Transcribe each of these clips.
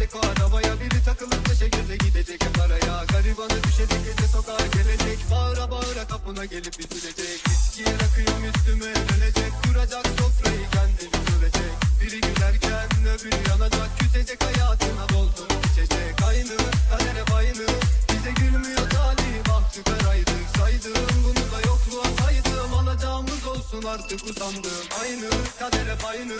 gelecek o arabaya. Biri takılıp peşe göze gidecek hep araya. Garibanı düşecek gece sokağa gelecek. Bağıra bağıra kapına gelip üzülecek Viskiye rakıyım üstüme dönecek. Kuracak sofrayı kendi götürecek Biri gülerken öbürü yanacak. Küsecek hayatına doldurup içecek. Aynı kadere bayını. Bize gülmüyor talih bahtı karaydık Saydım bunu da yokluğa saydım. Alacağımız olsun artık usandım. Aynı kadere bayını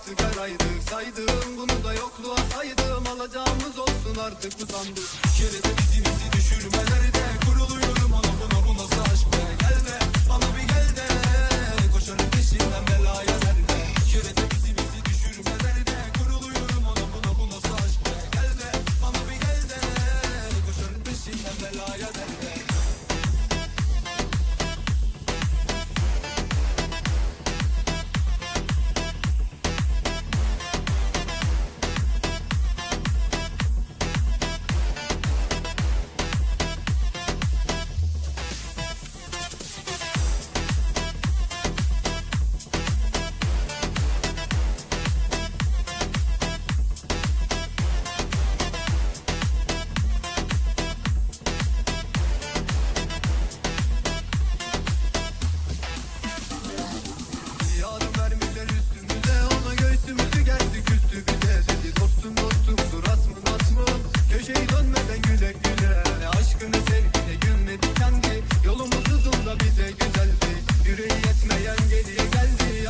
talih bahtı karaydık Saydım bunu da yokluğa saydım. Alacağımız olsun artık usandım Kere de bizi bizi düşürmelerde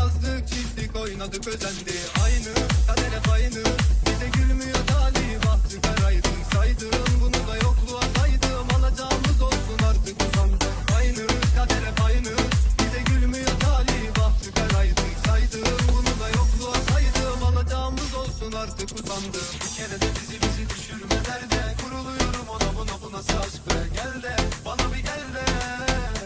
Yazdık çizdik oynadık özendi. Aynı kader hep aynı Bize gülmüyor talih bahtı. Karaydım Saydım bunu da yokluğa saydım. Alacağımız olsun artık usandım Aynı kader hep aynı Bize gülmüyor talih bahtı. Karaydım Saydım bunu da yokluğa saydım. Alacağımız olsun artık usandım Bir kere de bizi bizi düşürmeler de. Kuruluyorum ona buna bu nasıl aşk be Gel de bana bir gel de.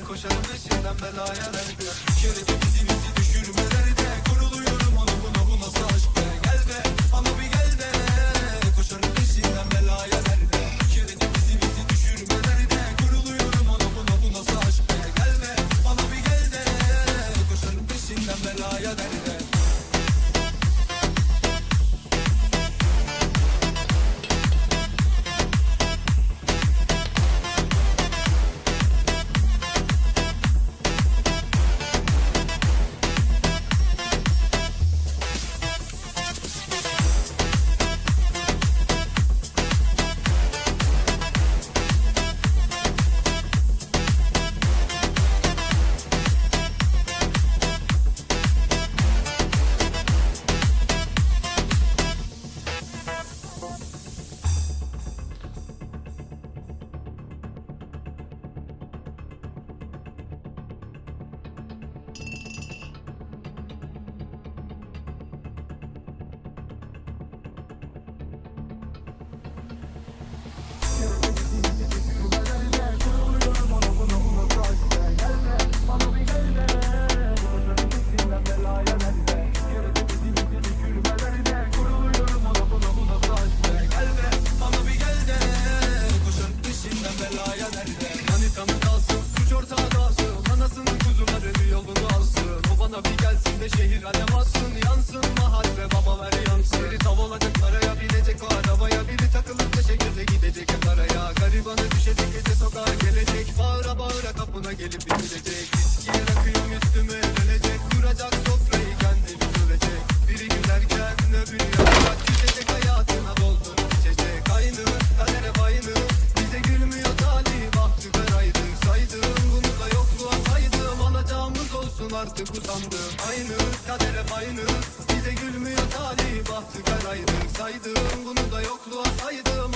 Koşarım peşinden belaya nerede Bir kere de bizi bizi düşürmeler de Kuruluyorum ona buna bu nasıl de şehir alem alsın Yansın mahal ve baba ver yansın. Biri tav olacak paraya binecek o arabaya. Biri takılıp neşe göze gidecek hep araya. Garibanı düşecek gece sokağa gelecek. Bağıra bağıra kapına gelip bitirecek Viskiye artık usandım Aynı kader hep aynı. Bize gülmüyor talih. Bahtı karaydık Saydım bunu da yokluğa saydım